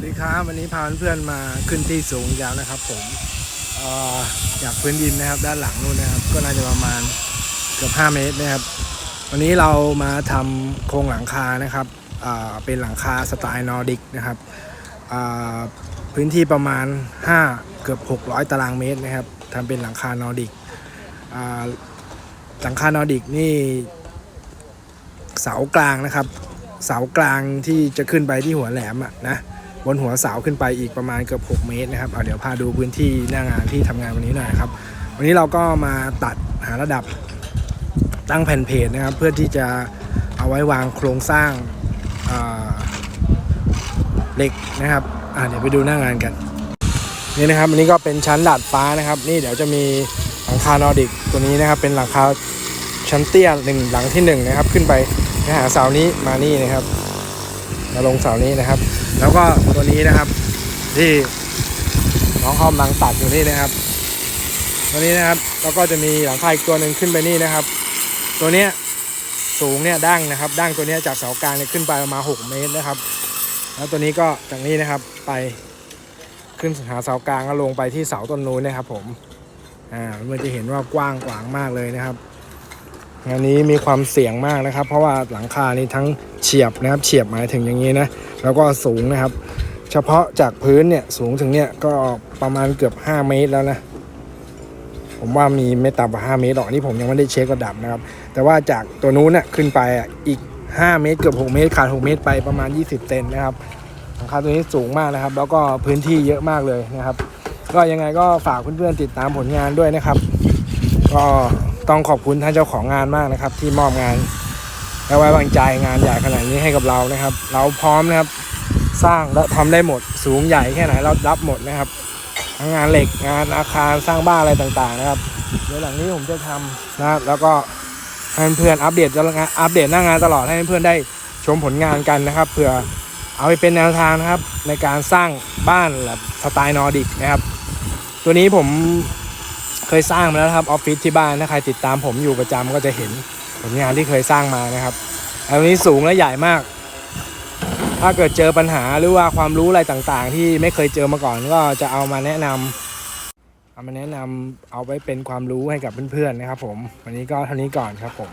วัสดีครับวันนี้พาเพื่อนมาขึ้นที่สูงอีกแล้วนะครับ ผมจากพื้นดินนะครับด้านหลังนู่นนะครับ ก็น่าจะประมาณเกือบ 5 เมตรนะครับ วันนี้เรามาทำโครงหลังคานะครับเป็นหลังคาสไตล์นอร์ดิกนะครับพื้นที่ประมาณ 5 เกือบ 600 ตารางเมตรนะครับทำเป็นหลังคานอร์ดิกหลังคานอร์ดิกนี่เสากลางนะครับ เสากลางที่จะขึ้นไปที่หัวแหลมอะนะ บนหัวเสาขึ้นไปอีกประมาณเกือบ 6 เมตรนะครับเอาเดี๋ยวพาดูพื้นที่หน้างานที่ทำงานวันนี้หน่อยครับ วันนี้เราก็มาตัดหาระดับตั้งแผ่นเพจนะครับ เพื่อที่จะเอาไว้วางโครงสร้างอ่าเหล็กนะครับเดี๋ยวไปดูหน้างานกันนี่นะครับอันนี้ก็เป็นชั้นดาดฟ้านะครับ นี่เดี๋ยวจะมีหลังคานอร์ดิกตัวนี้นะครับ เป็นหลังคาชั้นเตี้ยหนึ่งหลังที่หนึ่งนะครับ ขึ้นไปไปหาเสานี้มานี่นะครับ มาลงเสานี้นะครับ แล้วก็ตัวนี้นะครับ ที่น้องเขากำลังตัดอยู่นี่นะครับ ตัวนี้นะครับแล้วก็จะมีหลังคาอีกตัวหนึ่งขึ้นไปนี่นะครับ ตัวเนี้ยสูงเนี่ยดั้งนะครับดั้งตัวเนี้ยจากเสากลางเนี่ยขึ้นไปประมาณ6เมตรนะครับ แล้วตัวนี้ก็จากนี้นะครับไปขึ้นหาเสากลางก็ลงไปที่เสาต้นนู้นนะครับผมอ่าเมื่อจะเห็นว่ากว้างขวางมากเลยนะครับ งานนี้มีความเสี่ยงมากนะครับ เพราะว่าหลังคานี่ทั้งเฉียบนะครับ เฉียบหมายถึงอย่างนี้นะ แล้วก็สูงนะครับ เฉพาะจากพื้นเนี่ยสูงถึงเนี่ยก็ประมาณเกือบ 5 เมตรแล้วนะ ผมว่ามีไม่ต่ำกว่า 5 เมตรหรอกอันนี่ผมยังไม่ได้เช็คระดับนะครับ แต่ว่าจากตัวนู้นน่ะขึ้นไปอะอีก 5 เมตรเกือบ 6 เมตรขาด 6 เมตรไปประมาณ 20 เซนนะครับหลังคาตัวนี้สูงมากนะครับ แล้วก็พื้นที่เยอะมากเลยนะครับ ก็ยังไงก็ฝากเพื่อนๆติดตามผลงานด้วยนะครับ ก็ ต้องขอบคุณท่านเจ้าของงานมากนะครับ ที่มอบงานและไว้วางใจงานใหญ่ขนาดนี้ให้กับเรานะครับ เราพร้อมนะครับสร้างและทำได้หมดสูงใหญ่แค่ไหนเรารับหมดนะครับทั้งงานเหล็กงานอาคารสร้างบ้านอะไรต่างๆนะครับเดี๋ยวหลังนี้ผมจะทำนะครับ แล้วก็ให้เพื่อนอัปเดตอัปเดตหน้างานตลอดให้เพื่อนได้ชมผลงานกันนะครับเผื่อเอาไปเป็นแนวทางนะครับ ในการสร้างบ้านแบบสไตล์นอร์ดิกนะครับ ตัวนี้ผม เคยสร้างมาแล้วครับออฟฟิศที่บ้านถ้าใครติดตามผมอยู่ประจำก็จะเห็นผลงานที่เคยสร้างมานะครับอันนี้สูงและใหญ่มาก ถ้าเกิดเจอปัญหาหรือว่าความรู้อะไรต่างๆ ที่ไม่เคยเจอมาก่อนก็จะเอามาแนะนำเอามาแนะนำเอาไว้เป็นความรู้ให้กับเพื่อนๆนะครับ ผมวันนี้ก็เท่านี้ก่อนครับผม